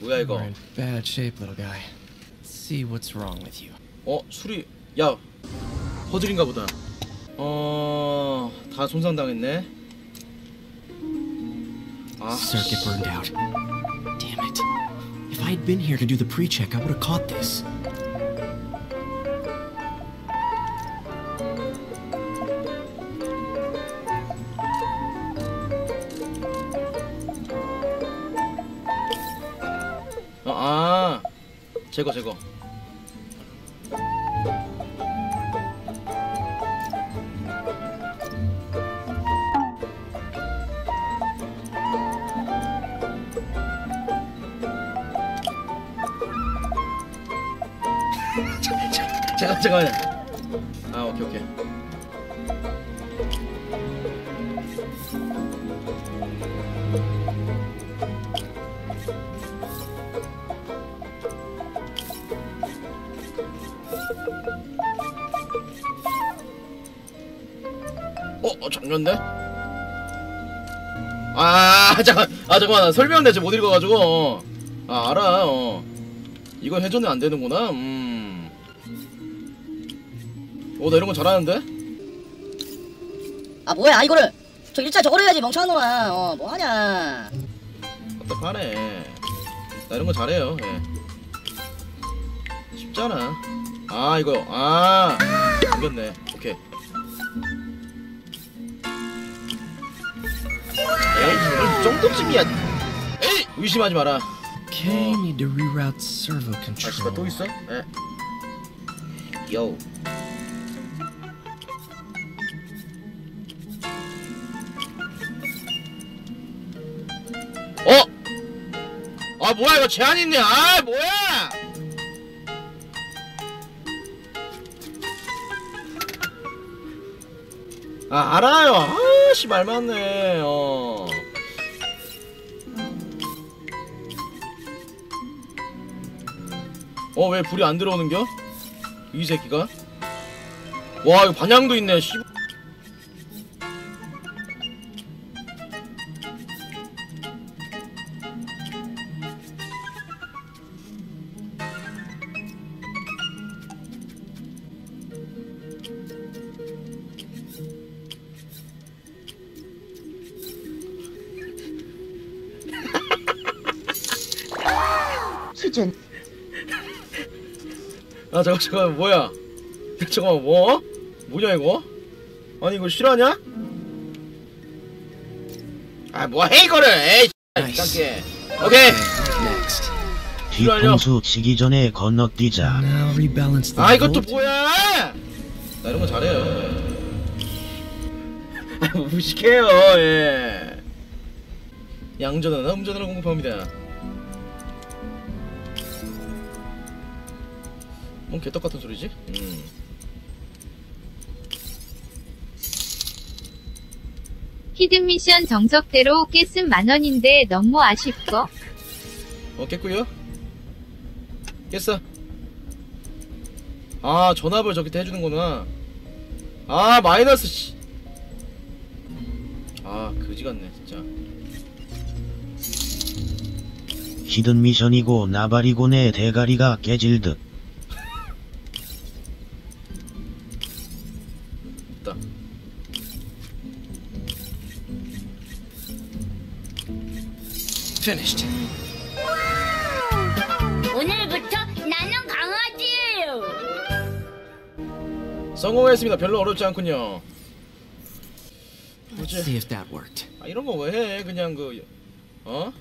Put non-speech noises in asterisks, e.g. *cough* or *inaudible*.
뭐야 You're 이거? in bad shape, little guy. Let's see what's wrong with you. 어 술이 야 퍼즐인가 보다. 어다 손상당했네. 아 Circuit burned out. Damn it. If I had been here to do the pre-check, I would have caught this. 제거 제거. 잠깐 잠깐만. 아 오케이 오케이. 어, 어 잠깐데? 아 *laughs* 잠깐 아 잠깐만 나 설명인데 지금 못 읽어가지고. 어. 아 알아 어. 이건 회전이 안 되는구나 음오나 이런 건 잘하는데? 아 뭐야 이거를. 저 일자 저거를 해야지 멍청한 놈아. 어 뭐하냐. 답답하네. 나 이런 거 잘해요 예. 쉽잖아 아 이거 아 이겼네 오케이 에이 이런 정도쯤이야 에이 의심하지 마라 Okay, need to reroute servo 아 씨발. 또 있어? 예. 요. 어? 아 뭐야 이거 제한 있네. 아 뭐야? 아 알아요. 아씨 말 맞네. 어. 어 왜 불이 안 들어오는겨? 이 새끼가? 와 이거 반향도 있네 씨. 수준 아 잠깐 잠깐 뭐야? 잠깐만 뭐? 뭐냐 이거? 아니 이거 실화냐? 아 뭐해 이거를? 에이. 깜게 오케이. Next. 뒤통수 치기 전에 건너뛰자. 아 이것도 뭐야? 나 이런 거 잘해요. 아, 무식해요. 예. 양전하나 음전하나 공급합니다. 뭔 개떡 같은 소리지? 음. 히든 미션 정석대로 깼음 만원인데 너무 아쉽고 어 깼고요. 깼어. 아 전압을 저기 해주는구나. 아 마이너스 씨. 아 그지 같네 진짜. 히든 미션이고 나발이고 내 대가리가 깨질 듯. Finished. 오늘부터 나는 강아지예요. 성공했습니다. 별로 어렵지 않군요. Let's 뭐지? see if that worked. 아, 이런 거 왜 해? 그냥 그 어?